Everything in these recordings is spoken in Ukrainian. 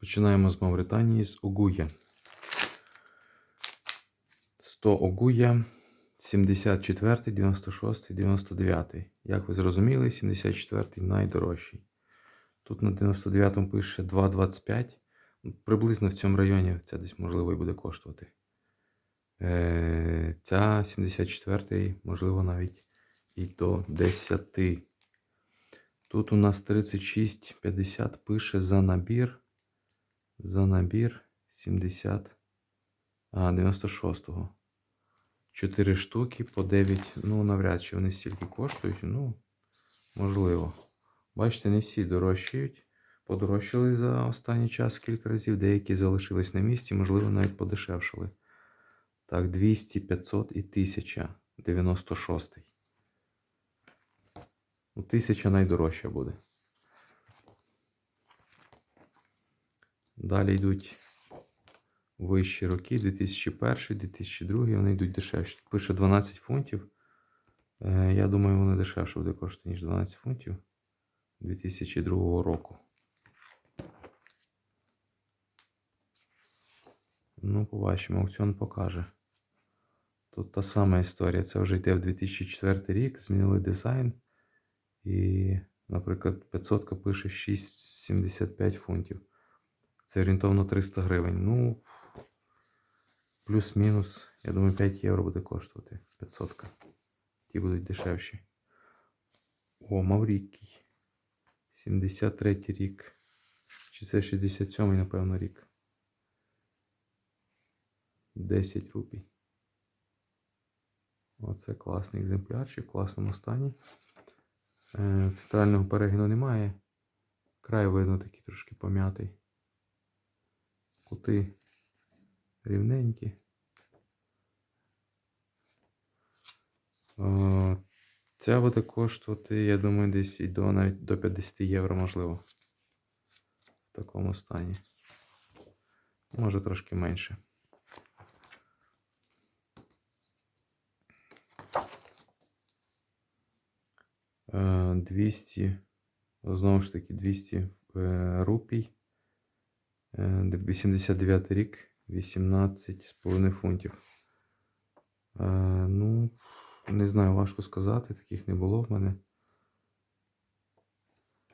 Починаємо з Мавританії, з Огуя. 100 Огуя, 74, 96, 99. Як ви зрозуміли, 74 найдорожчий. Тут на 99 пише 2,25. Ну, Приблизно в цьому районі це десь можливо і буде коштувати. Е, Ця 74 можливо навіть і до 10. Тут у нас 36,50 пише за набір. За набір 70. А, 96-го. 4 штуки по 9. Ну, навряд чи вони стільки коштують. Ну, можливо. Бачите, не всі дорожчають. Подорожчали за останній час кілька разів. Деякі залишились на місці, можливо, навіть подешевшали. Так, 200, 500 і 1000. 96. Ну, 1000 найдорожча буде. Далі йдуть вищі роки, 2001, 2002, вони йдуть дешевші. Пише 12 фунтів. Е, Я думаю, вони дешевше буде коштувати, ніж 12 фунтів 2002 року. Ну, побачимо, аукціон покаже. Тут та сама історія. Це вже йде в 2004 рік, змінили дизайн. І, наприклад, 500 пише 6,75 фунтів. Це орієнтовно 300 гривень. Ну, плюс-мінус, я думаю, 5 євро буде коштувати 500. Ті будуть дешевші. О, Маврікій. 73 рік. Чи це 67-й, напевно, рік. 10 рупій. Оце класний екземплярчик, в класному стані. Е, Центрального перегину немає. Край видно такий трошки пом'ятий. Кути рівненькі. Ця буде коштувати, я думаю, десь і до навіть до 50 євро, можливо. В такому стані. Може трошки менше. Е, 200, знову ж таки, 200 е, рупій. Е, 89 рік, 18,5 фунтів. Е, Ну, не знаю, важко сказати, таких не було в мене.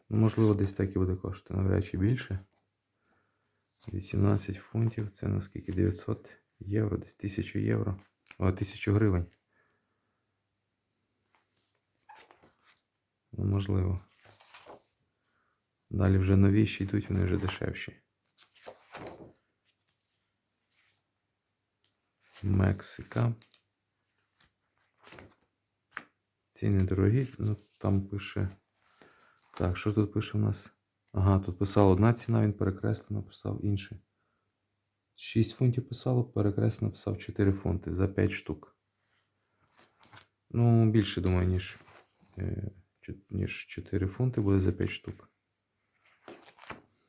Ну, можливо, десь так і буде коштувати, навряд чи більше. 18 фунтів, це наскільки 900 євро, десь 1000 євро. О, 1000 гривень. Ну, можливо. Далі вже новіші йдуть, вони вже дешевші. Мексика. Ціни дорогі, ну там пише. Так, що тут пише у нас? Ага, тут писало одна ціна, він перекреслено писав інше. 6 фунтів писало, перекреслено писав 4 фунти за 5 штук. Ну, більше, думаю, ніж, е, ніж 4 фунти буде за 5 штук.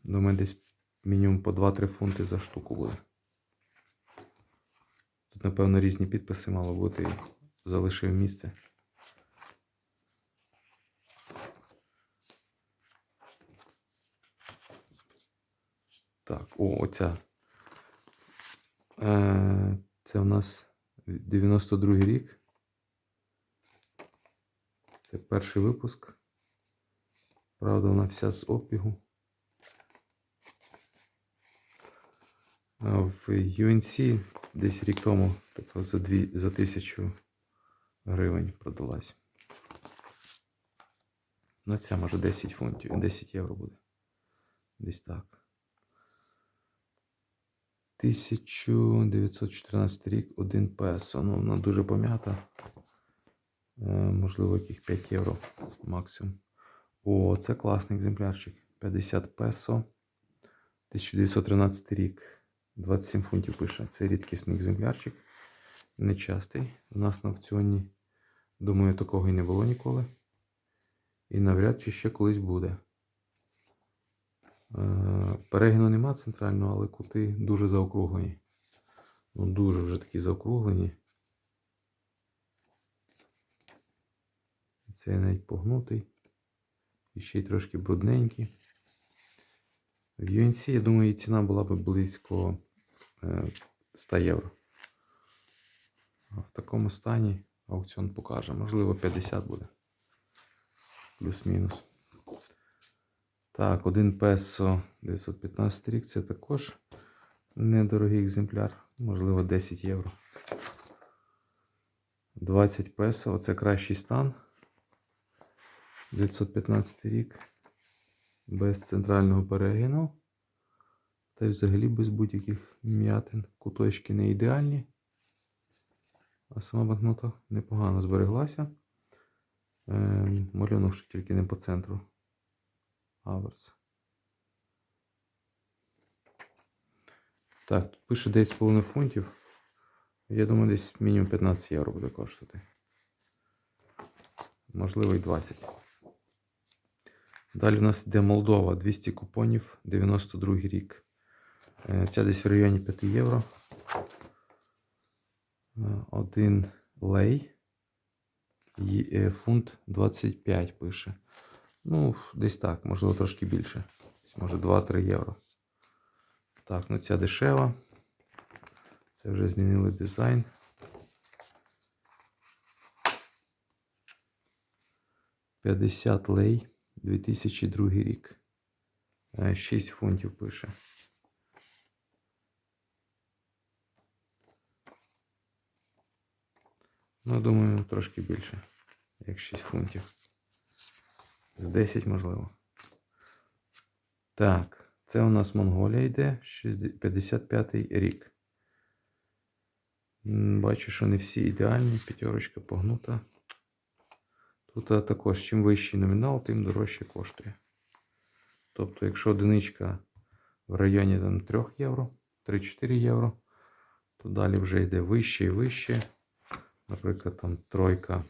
Думаю, десь мінімум по 2-3 фунти за штуку буде. Тут, напевно, різні підписи мало бути і залишив місце. Так, о, оця. Е, це у нас 92 рік. Це перший випуск. Правда, вона вся з обігу. В UNC десь рік тому тобто за, дві, за тисячу гривень продалась. Ну, ця може 10 фунтів, 10 євро буде. Десь так. 1914 рік, 1 песо. Ну, вона дуже пом'ята. Е, можливо, яких 5 євро максимум. О, це класний екземплярчик. 50 песо. 1913 рік. 27 фунтів пише. Це рідкісний екземплярчик. Нечастий. У нас на аукціоні, думаю, такого і не було ніколи. І навряд чи ще колись буде. Е, Перегину нема центрального, але кути дуже заокруглені. Ну, дуже вже такі заокруглені. Цей навіть погнутий. І ще й трошки брудненький. В UNC, я думаю, ціна була б близько 100 євро. А в такому стані аукціон покаже. Можливо, 50 буде. Плюс-мінус. Так, 1 песо 915 рік. Це також недорогий екземпляр. Можливо, 10 євро. 20 песо. Оце кращий стан. 915 рік. Без центрального перегину. Та й взагалі без будь-яких м'ятин. Куточки не ідеальні. А сама банкнота непогано збереглася. Ем, малюнок що тільки не по центру. Аверс. Так, тут пише 9,5 фунтів. Я думаю, десь мінімум 15 євро буде коштувати. Можливо, і 20. Далі у нас йде Молдова 200 купонів, 92 рік. Е, Ця десь в районі 5 євро. Е, Один лей. І е, фунт 25 пише. Ну, десь так, можливо, трошки більше. Може 2-3 євро. Так, ну ця дешева. Це вже змінили дизайн. П'ятдесят лей, 2002 рік. Е, 6 фунтів пише. Ну, думаю, трошки більше, як 6 фунтів. З 10, можливо. Так, це у нас Монголія йде 55 рік. Бачу, що не всі ідеальні, п'ятерочка погнута. Тут також, чим вищий номінал, тим дорожче коштує. Тобто, якщо одиничка в районі там, 3 євро, 3-4 євро, то далі вже йде вище і вище. Наприклад, там тройка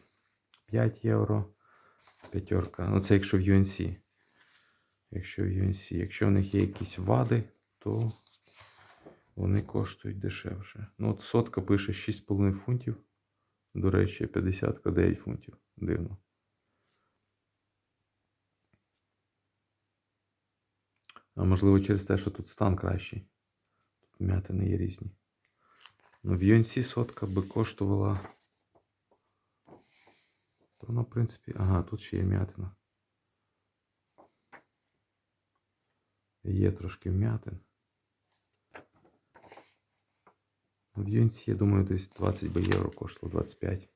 5 євро, п'ятерка. Ну, це якщо в UNC. Якщо в UNC. Якщо в них є якісь вади, то вони коштують дешевше. Ну, от сотка пише 6,5 фунтів. До речі, 50 9 фунтів. Дивно. А можливо через те, що тут стан кращий. Тут м'ятини є різні. Ну, в UNC сотка би коштувала. То в принципі. Ага, тут ще є м'ятина. Є трошки вмятин. В UNC, я думаю, десь 20 би євро коштувало 25.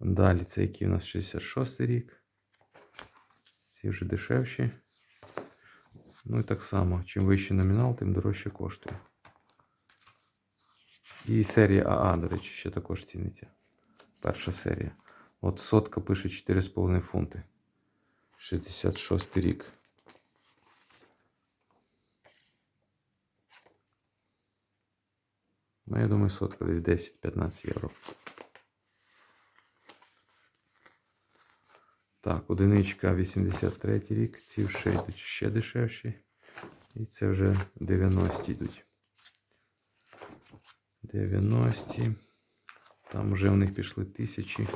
Далі це який у нас 66 рік. Ці вже дешевші. Ну і так само, чим вищий номінал, тим дорожче коштує. І серія АА, до речі, ще також ціниться. Перша серія. От сотка пише 4,5 фунти. 66 рік. Ну, я думаю, сотка десь 10-15 євро. Так, одиничка 83 рік. Ці вже ще дешевші. І це вже 90 йдуть. 90. Там вже в них пішли тисячі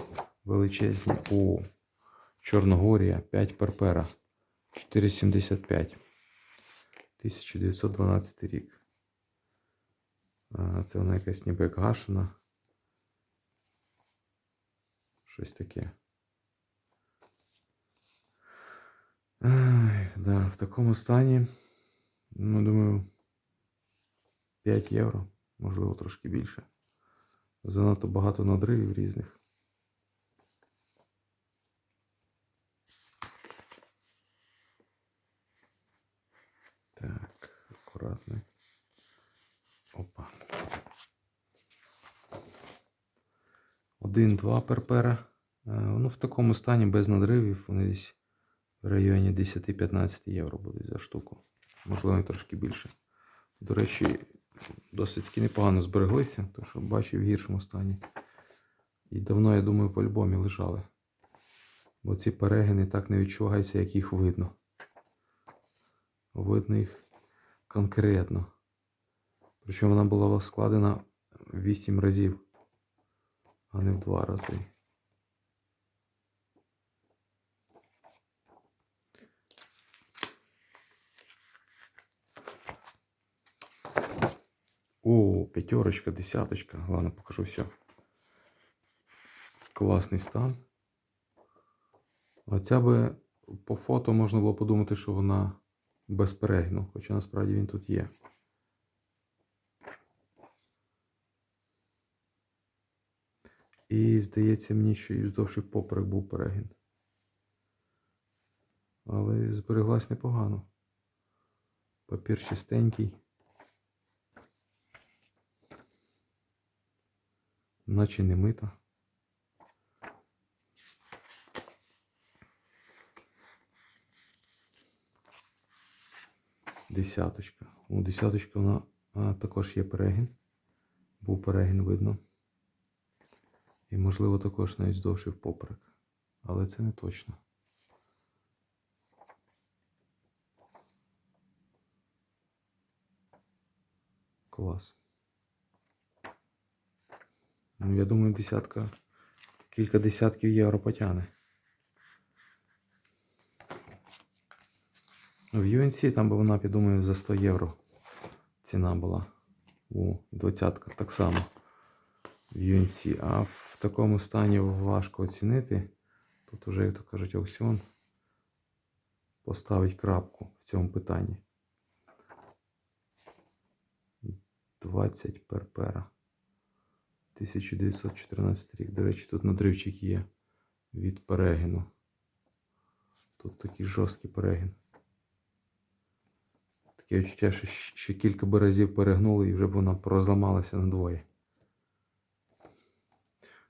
величезні. О, Чорногорія, 5 перпера. 4,75. 1912 рік. А, Це вона якась ніби як гашена. Щось таке. Ай, да, в такому стані, ну, думаю, 5 євро, можливо, трошки більше. Занадто багато надривів різних. Так, акуратно. Опа. Один-два перпера. Е, Ну, в такому стані без надривів вони десь в районі 10-15 євро будуть за штуку. Можливо, трошки більше. До речі, досить таки непогано збереглися, тому що бачив в гіршому стані. І давно, я думаю, в альбомі лежали. Бо ці перегини так не відчуваються, як їх видно. Видно їх конкретно. Причому вона була складена 8 разів, а не в 2 рази. О, п'ятерочка, десяточка. Ладно, покажу все. Класний стан. Оця би по фото можна було подумати, що вона без перегину, хоча насправді він тут є. І здається мені, що і вздовж і поперек був перегін. Але збереглась непогано. Папір чистенький. Наче не мита. Десяточка. У десяточка вона а, також є перегін. Був перегін видно. І, можливо, також навіть здовж і впоперек. Але це не точно. Клас. Ну, я думаю, десятка, кілька десятків євро потягне. В UNC там би вона, я думаю, за 100 євро ціна була. У двадцятка так само в UNC. А в такому стані важко оцінити. Тут уже, як то кажуть, аукціон поставить крапку в цьому питанні. 20 перпера. 1914 рік. До речі, тут надривчик є від перегину. Тут такий жорсткий перегін. Таке відчуття, що ще кілька би разів перегнули і вже б вона розламалася надвоє.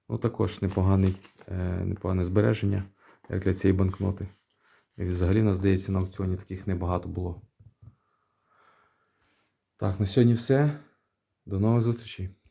Ну, також непоганий, е, непогане збереження, як для цієї банкноти. І взагалі, нас здається, на аукціоні таких небагато було. Так, на сьогодні все. До нових зустрічей.